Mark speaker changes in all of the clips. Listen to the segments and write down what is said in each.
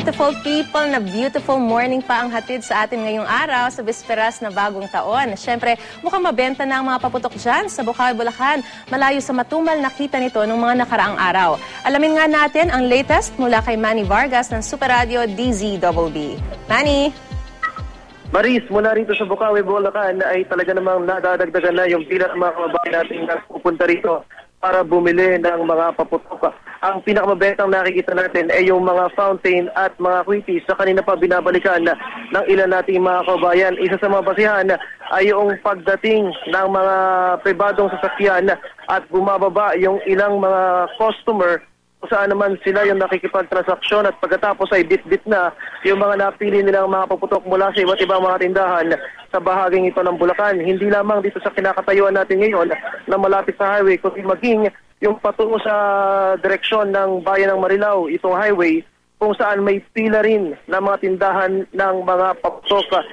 Speaker 1: Beautiful people na beautiful morning pa ang hatid sa atin ngayong araw sa bisperas na bagong taon. Siyempre, mukhang mabenta na ang mga paputok dyan sa Bukawi, Bulacan. Malayo sa matumal nakita nito nung mga nakaraang araw. Alamin nga natin ang latest mula kay Manny Vargas ng Super Radio DZBB. Manny!
Speaker 2: Maris, mula rito sa Bukawi, Bulacan ay talaga namang nadadagdagan na yung bilang ng mga kababayan natin na pupunta rito para bumili ng mga paputok. Ang pinakamabentang nakikita natin ay yung mga fountain at mga quickies sa kanina pa binabalikan ng ilan nating mga kababayan. Isa sa mga basihan ay yung pagdating ng mga pribadong sasakyan at bumababa yung ilang mga customer saan naman sila yung nakikipagtransaksyon at pagkatapos ay bit-bit na yung mga napili nilang mga paputok mula sa iba't ibang mga tindahan sa bahaging ito ng Bulacan. Hindi lamang dito sa kinakatayuan natin ngayon na malapit sa highway, kundi maging yung patungo sa direksyon ng bayan ng Marilao, itong highway, kung saan may pila rin ng mga tindahan ng mga paputok.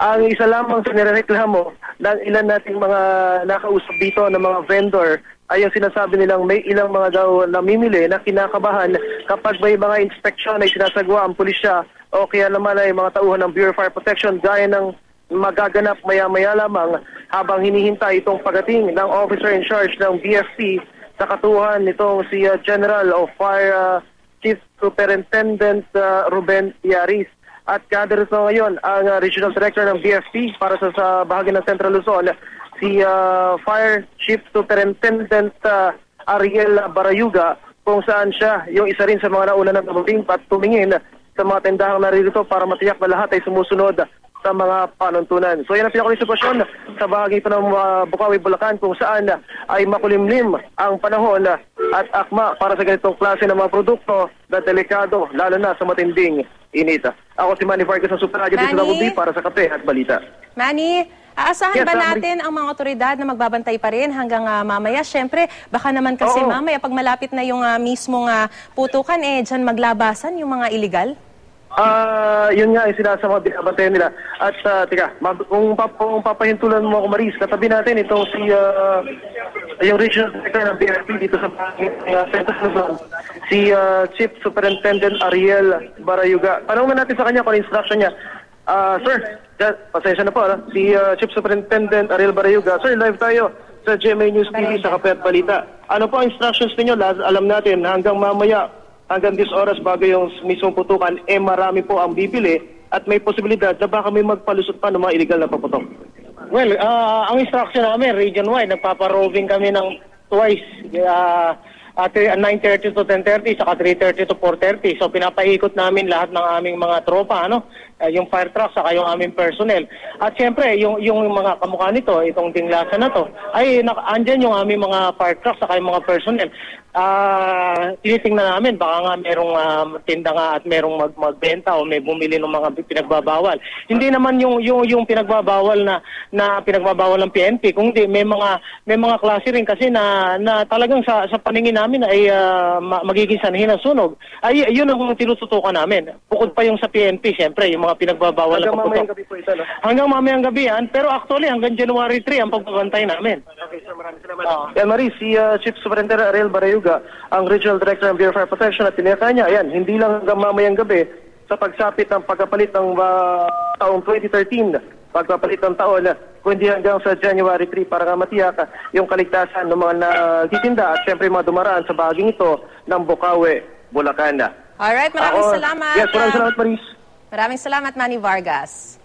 Speaker 2: Ang isa lamang sa nirereklamo ng ilan nating mga nakausap dito ng mga vendor ay yung sinasabi nilang may ilang mga daw namimili na kinakabahan kapag may mga inspeksyon ay sinasagwa ang pulisya o kaya naman ay mga tauhan ng Bureau of Fire Protection gaya ng magaganap maya-maya lamang habang hinihintay itong pagating ng officer in charge ng BFP sa katuhan nitong si uh, General of Fire uh, Chief Superintendent uh, Ruben Yaris. At kada rito ngayon ang uh, Regional Director ng BFP para sa, sa bahagi ng Central Luzon, si uh, Fire Chief Superintendent uh, Ariel Barayuga kung saan siya yung isa rin sa mga nauna ng tumingin at tumingin sa mga tendahang naririto para matiyak na lahat ay sumusunod sa mga panuntunan. So yan ang pinakaling sitwasyon sa bahagi ito ng uh, Bukawi, Bulacan kung saan uh, ay makulimlim ang panahon uh, at akma para sa ganitong klase ng mga produkto na delikado lalo na sa matinding init. Ako si Manny Vargas ng Super Radio
Speaker 1: Manny?
Speaker 2: Manny? para sa Kape at Balita.
Speaker 1: Manny, aasahan
Speaker 2: Yes,
Speaker 1: ba natin ang mga otoridad na magbabantay pa rin hanggang ah, mamaya? Siyempre, baka naman kasi
Speaker 2: Oo.
Speaker 1: mamaya pag malapit na yung ah, mismong ah, putukan, eh, dyan maglabasan yung mga illegal?
Speaker 2: Ah, yun nga yung sinasama binabantayan nila. At tika, ma- kung, pap kung papahintulan mo ako Maris, katabi natin itong si ah, yung regional director ng BFP dito sa uh, Central Luzon, si ah, Chief Superintendent Ariel Barayuga. Tanong natin sa kanya kung ano instruction niya. Ah, sir, ja- pasensya na po, ano? si ah, Chief Superintendent Ariel Barayuga. Sir, live tayo sa GMA News TV sa Kape at Balita. Ano po ang instructions ninyo? Laz- Alam natin, hanggang mamaya hanggang 10 oras bago yung mismong putukan, eh marami po ang bibili at may posibilidad na baka may magpalusot pa ng mga illegal na paputok.
Speaker 3: Well, ah, ang instruction namin, region-wide, nagpapa-roving kami ng twice. Uh, at 9.30 to 10.30, saka 3.30 to 4.30. So pinapaikot namin lahat ng aming mga tropa, ano? Ah, yung fire truck, saka yung aming personnel. At siyempre, yung, yung mga kamukha nito, itong dinglasan na to, ay nak- andyan yung aming mga fire truck, saka yung mga personnel. Ah, tinitingnan namin, baka nga merong ah, tinda nga at merong mag magbenta o may bumili ng mga pinagbabawal. Hindi naman yung yung yung pinagbabawal na na pinagbabawal ng PNP, kundi may mga may mga klase rin kasi na na talagang sa sa paningin namin ay ah, ma- magiging sanhin ng sunog. Ay yun ang tinututukan namin. Bukod pa yung sa PNP, syempre, yung mga pinagbabawal
Speaker 2: Hanggang
Speaker 3: na
Speaker 2: mamayang
Speaker 3: paputok.
Speaker 2: gabi po ito, no?
Speaker 3: Hanggang mamayang gabi yan, pero actually hanggang January 3 ang pagbabantay namin.
Speaker 2: Okay, sir, maraming salamat.
Speaker 3: Oo.
Speaker 2: Yan, Marie, si uh, Chief Superintendent Ariel Barayuga, ang Regional Director ng Bureau of Fire Protection at tinaka niya, ayan, hindi lang hanggang mamayang gabi sa pagsapit ng pagkapalit ng uh, taong 2013, pagpapalit ng taon, kundi hanggang sa January 3 para nga matiyak yung kaligtasan ng mga nagtitinda at syempre mga dumaraan sa bahaging ito ng Bukawi, Bulacan.
Speaker 1: Alright, maraming
Speaker 2: Ako-
Speaker 1: salamat.
Speaker 2: Yes, maraming
Speaker 1: ah,
Speaker 2: salamat, Maris.
Speaker 1: Maraming salamat, Manny Vargas.